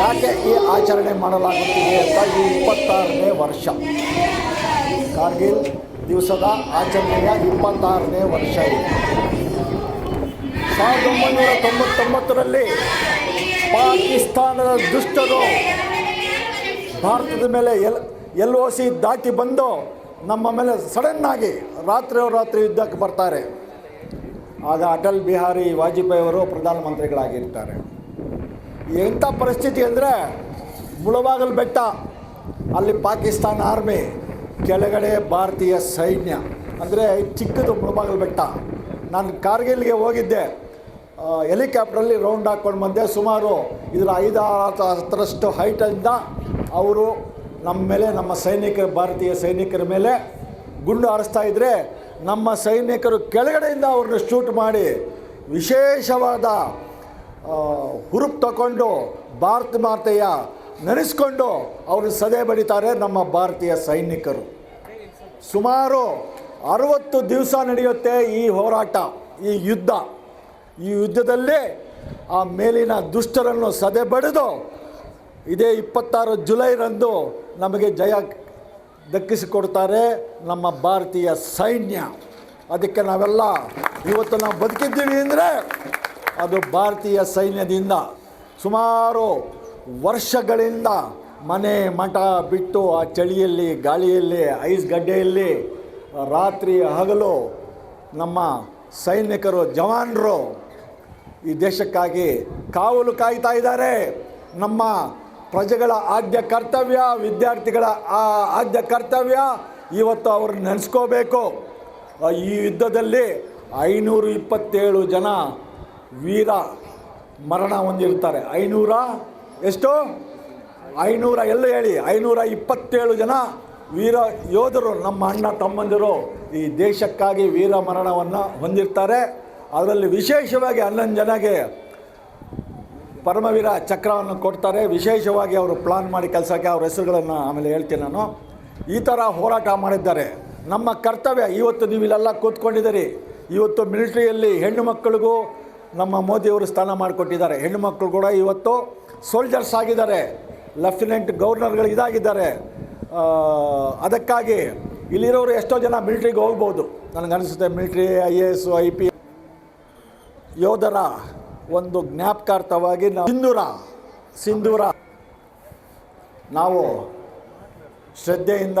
ಯಾಕೆ ಈ ಆಚರಣೆ ಮಾಡಲಾಗುತ್ತಿದೆ ಅಂತ ಈ ಇಪ್ಪತ್ತಾರನೇ ವರ್ಷ? ಕಾರ್ಗಿಲ್ ದಿವಸದ ಆಚರಣೆಯ ಇಪ್ಪತ್ತಾರನೇ ವರ್ಷ ಇದೆ. ಸಾವಿರದ ಒಂಬೈನೂರ ತೊಂಬತ್ತೊಂಬತ್ತರಲ್ಲಿ ಪಾಕಿಸ್ತಾನದ ದುಷ್ಟರು ಭಾರತದ ಮೇಲೆ ಎಲ್ ಎಲ್ ಒ ಸಿ ದಾಟಿ ಬಂದು ನಮ್ಮ ಮೇಲೆ ಸಡನ್ನಾಗಿ ರಾತ್ರಿ ರಾತ್ರಿ ಯುದ್ಧಕ್ಕೆ ಬರ್ತಾರೆ. ಆಗ ಅಟಲ್ ಬಿಹಾರಿ ವಾಜಪೇಯಿ ಅವರು ಪ್ರಧಾನಮಂತ್ರಿಗಳಾಗಿರ್ತಾರೆ. ಎಂಥ ಪರಿಸ್ಥಿತಿ ಅಂದರೆ ಮುಳಬಾಗಲ್ ಬೆಟ್ಟ, ಅಲ್ಲಿ ಪಾಕಿಸ್ತಾನ ಆರ್ಮಿ, ಕೆಳಗಡೆ ಭಾರತೀಯ ಸೈನ್ಯ, ಅಂದರೆ ಚಿಕ್ಕದು ಮುಳಬಾಗಲ್ ಬೆಟ್ಟ. ನಾನು ಕಾರ್ಗಿಲ್ಗೆ ಹೋಗಿದ್ದೆ. ಹೆಲಿಕಾಪ್ಟ್ರಲ್ಲಿ ರೌಂಡ್ ಹಾಕ್ಕೊಂಡು ಬಂದೆ. ಸುಮಾರು ಇದರ ಐದಾರು ಹತ್ತರಷ್ಟು ಹೈಟಿಂದ ಅವರು ನಮ್ಮ ಮೇಲೆ, ನಮ್ಮ ಸೈನಿಕರ, ಭಾರತೀಯ ಸೈನಿಕರ ಮೇಲೆ ಗುಂಡು ಹಾರಿಸ್ತಾ ಇದ್ದರೆ ನಮ್ಮ ಸೈನಿಕರು ಕೆಳಗಡೆಯಿಂದ ಅವ್ರನ್ನ ಶೂಟ್ ಮಾಡಿ ವಿಶೇಷವಾದ ಹುರುಪು ತಗೊಂಡು ಭಾರತ ಮಾತೆಯ ನೆನೆಸ್ಕೊಂಡು ಅವರು ಸದೆ ಬಡಿತಾರೆ ನಮ್ಮ ಭಾರತೀಯ ಸೈನಿಕರು. ಸುಮಾರು ಅರವತ್ತು ದಿವಸ ನಡೆಯುತ್ತೆ ಈ ಹೋರಾಟ, ಈ ಯುದ್ಧ. ಈ ಯುದ್ಧದಲ್ಲಿ ಆ ಮೇಲಿನ ದುಷ್ಟರನ್ನು ಸದೆ ಬಡಿದು ಇದೇ ಇಪ್ಪತ್ತಾರು ಜುಲೈರಂದು ನಮಗೆ ಜಯ ದಕ್ಕಿಸಿಕೊಡ್ತಾರೆ ನಮ್ಮ ಭಾರತೀಯ ಸೈನ್ಯ. ಅದಕ್ಕೆ ನಾವೆಲ್ಲ ಇವತ್ತು ನಾವು ಬದುಕಿದ್ದೀವಿ ಅಂದರೆ ಅದು ಭಾರತೀಯ ಸೈನ್ಯದಿಂದ ಸುಮಾರು ವರ್ಷಗಳಿಂದ ಮನೆ ಮಠ ಬಿಟ್ಟು ಆ ಚಳಿಯಲ್ಲಿ, ಗಾಳಿಯಲ್ಲಿ, ಐಸ್ ಗಡ್ಡೆಯಲ್ಲಿ ರಾತ್ರಿ ಹಗಲು ನಮ್ಮ ಸೈನಿಕರು, ಜವಾನರು ಈ ದೇಶಕ್ಕಾಗಿ ಕಾವಲು ಕಾಯ್ತಾ ಇದ್ದಾರೆ. ನಮ್ಮ ಪ್ರಜೆಗಳ ಆದ್ಯ ಕರ್ತವ್ಯ, ವಿದ್ಯಾರ್ಥಿಗಳ ಆದ್ಯ ಕರ್ತವ್ಯ ಇವತ್ತು ಅವರು ನೆನೆಸ್ಕೋಬೇಕು. ಈ ಯುದ್ಧದಲ್ಲಿ ಐನೂರು ಇಪ್ಪತ್ತೇಳು ಜನ ವೀರ ಮರಣ ಹೊಂದಿರ್ತಾರೆ ಐನೂರ ಎಷ್ಟು? ಐನೂರ ಎಲ್ಲ ಹೇಳಿ. ಐನೂರ ಇಪ್ಪತ್ತೇಳು ಜನ ವೀರ ಯೋಧರು, ನಮ್ಮ ಅಣ್ಣ ತಮ್ಮಂದಿರು ಈ ದೇಶಕ್ಕಾಗಿ ವೀರ ಮರಣವನ್ನು ಹೊಂದಿರ್ತಾರೆ. ಅದರಲ್ಲಿ ವಿಶೇಷವಾಗಿ ಹನ್ನೊಂದು ಜನಗೆ ಪರಮವೀರ ಚಕ್ರವನ್ನು ಕೊಡ್ತಾರೆ. ವಿಶೇಷವಾಗಿ ಅವರು ಪ್ಲಾನ್ ಮಾಡಿ ಕೆಲಸಕ್ಕೆ ಅವ್ರ ಹೆಸರುಗಳನ್ನು ಆಮೇಲೆ ಹೇಳ್ತೀನಿ ನಾನು. ಈ ಥರ ಹೋರಾಟ ಮಾಡಿದ್ದಾರೆ. ನಮ್ಮ ಕರ್ತವ್ಯ, ಇವತ್ತು ನೀವು ಇಲ್ಲೆಲ್ಲ ಕೂತ್ಕೊಂಡಿದ್ದೀರಿ. ಇವತ್ತು ಮಿಲಿಟ್ರಿಯಲ್ಲಿ ಹೆಣ್ಣು ಮಕ್ಕಳಿಗೂ ನಮ್ಮ ಮೋದಿಯವರು ಸ್ಥಾನ ಮಾಡಿಕೊಟ್ಟಿದ್ದಾರೆ. ಹೆಣ್ಣುಮಕ್ಕಳು ಕೂಡ ಇವತ್ತು ಸೋಲ್ಜರ್ಸ್ ಆಗಿದ್ದಾರೆ. ಲೆಫ್ಟಿನೆಂಟ್ ಗವರ್ನರ್ಗಳು ಇದಾಗಿದ್ದಾರೆ. ಅದಕ್ಕಾಗಿ ಇಲ್ಲಿರೋರು ಎಷ್ಟೋ ಜನ ಮಿಲ್ಟ್ರಿಗೆ ಹೋಗ್ಬೋದು. ನನಗನ್ನಿಸುತ್ತೆ military I A S I P ಯೋಧರ ಒಂದು ಜ್ಞಾಪಕಾರ್ಥವಾಗಿ ನಾವು ಸಿಂಧೂರ ಸಿಂಧೂರ ನಾವು ಶ್ರದ್ಧೆಯಿಂದ